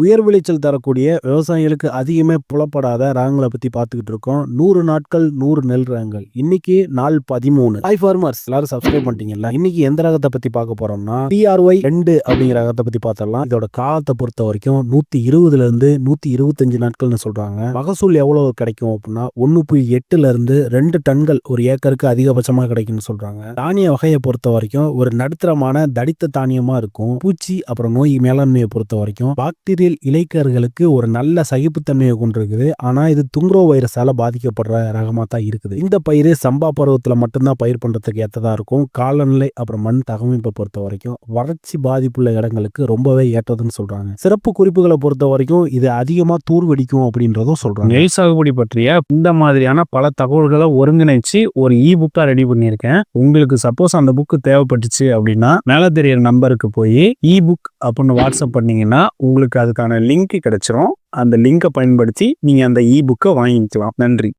உயர் விளைச்சல் தரக்கூடிய விவசாயிகளுக்கு அதிகமே புலப்படாத ரகங்களை பத்தி பார்த்துக்கிட்டு இருக்கோம். நூறு நாட்கள் நூறு நெல் ரகங்கள். இன்னைக்கு நாள் பதிமூணு. Hi farmers. எல்லாரும் சப்ஸ்கிரைப் பண்ணிட்டீங்கல்ல? இன்னைக்கு எந்த ரகத்தை பத்தி பார்க்க போறோம்னா டிஆர்ஒய் ரெண்டு அப்படிங்கிற ரகத்தை பத்தி பார்த்தரலாம் இதோட காலத்தை பொறுத்த வரைக்கும் நூத்தி இருபதுல இருந்து நூத்தி இருபத்தஞ்சு நாட்கள்னு சொல்றாங்க. மகசூல் எவ்வளவு கிடைக்கும் அப்படின்னா ஒன்னு புள்ளி எட்டுல இருந்து ரெண்டு டன்கள் ஒரு ஏக்கருக்கு அதிகபட்சமா கிடைக்கும்னு சொல்றாங்க. தானிய வகையை பொறுத்த வரைக்கும் ஒரு நடுத்தரமான தடித்த தானியமா இருக்கும். பூச்சி அப்புறம் நோய் மேலாண்மையை பொறுத்த வரைக்கும் பாக்டீரியல் இலைக்கர்களுக்கு ஒரு நல்ல சகிப்புத்தன்மையை கொண்டிருக்குது. ஆனால் இது துங்க்ரோ வைரஸால் பாதிக்கப்படுற ரகமாக தான் இருக்குது. இந்த பயிர் சம்பா பருவத்தில் மட்டும்தான் பயிர் பண்ணுறதுக்கு ஏற்றதாக இருக்கும். காலநிலை அப்புறம் மண் தகவமைப்பை பொறுத்த வரைக்கும் வறட்சி பாதிப்புள்ள இடங்களுக்கு ரொம்பவே ஏற்றதுன்னு சொல்கிறாங்க சிறப்பு குறிப்புகளை பொறுத்த வரைக்கும் இது அதிகமாக தூர் வெடிக்கும் அப்படின்றதும் சொல்கிறாங்க நெல் சாகுபடி பற்றிய இந்த மாதிரியான பல தகவல்களை ஒருங்கிணைச்சு ஒரு இ புக்காக ரெடி பண்ணியிருக்கேன். உங்களுக்கு சப்போஸ் அந்த புக்கு தேவைப்பட்டுச்சு அப்படின்னா மேலே தெரியிற நம்பருக்கு போய் இ புக் அப்படின்னு வாட்ஸ்அப் பண்ணீங்கன்னா உங்களுக்கு அது அதுக்கான லிங்க் கிடைச்சிரும். அந்த லிங்கை பயன்படுத்தி நீங்கள் அந்த இ புக்கை வாங்கிக்கலாம். நன்றி.